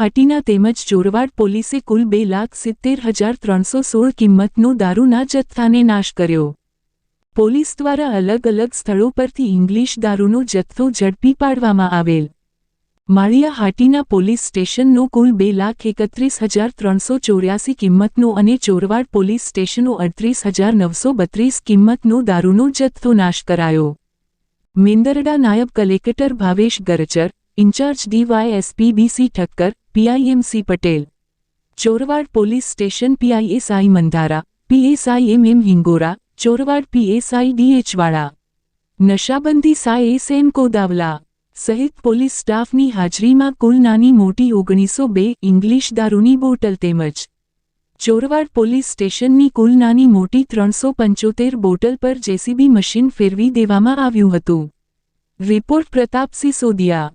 હાટીના તેમજ ચોરવાડ પોલીસે કુલ બે લાખ સિત્તેર હજાર ત્રણસો સોળ કિંમતનો દારૂના જથ્થાને નાશ કર્યો. પોલીસ દ્વારા અલગ અલગ સ્થળો પરથી ઇંગ્લિશ દારૂનો જથ્થો ઝડપી પાડવામાં આવેલ. માળિયા હાટીના પોલીસ સ્ટેશનનો કુલ બે લાખ એકત્રીસ હજાર ત્રણસો ચોર્યાસી કિંમતનો અને ચોરવાડ પોલીસ સ્ટેશનો અડત્રીસ હજાર નવસો બત્રીસ કિંમતનો દારૂનો જથ્થો નાશ કરાયો. મેંદરડા નાયબ collector Bhavesh Garchar incharge DySP BC Thakkar, PI M C Patel. Chorwad police station PI SI Mandhara PSI M M Hingora, Chorwad PSI ડીએચવાળા. નશાબંધી સાય એસ એમ કોદાવલા. સહિત પોલીસ સ્ટાફની હાજરીમાં કુલ નાની મોટી ઓગણીસો બે ઇંગ્લિશ દારૂની બોટલ તેમજ ચોરવાડ પોલીસ સ્ટેશનની કુલ નાની મોટી ત્રણસો પંચોતેર બોટલ પર જેસીબી મશીન ફેરવી દેવામાં આવ્યું હતું. રિપોર્ટ પ્રતાપસિંહ સિસોદિયા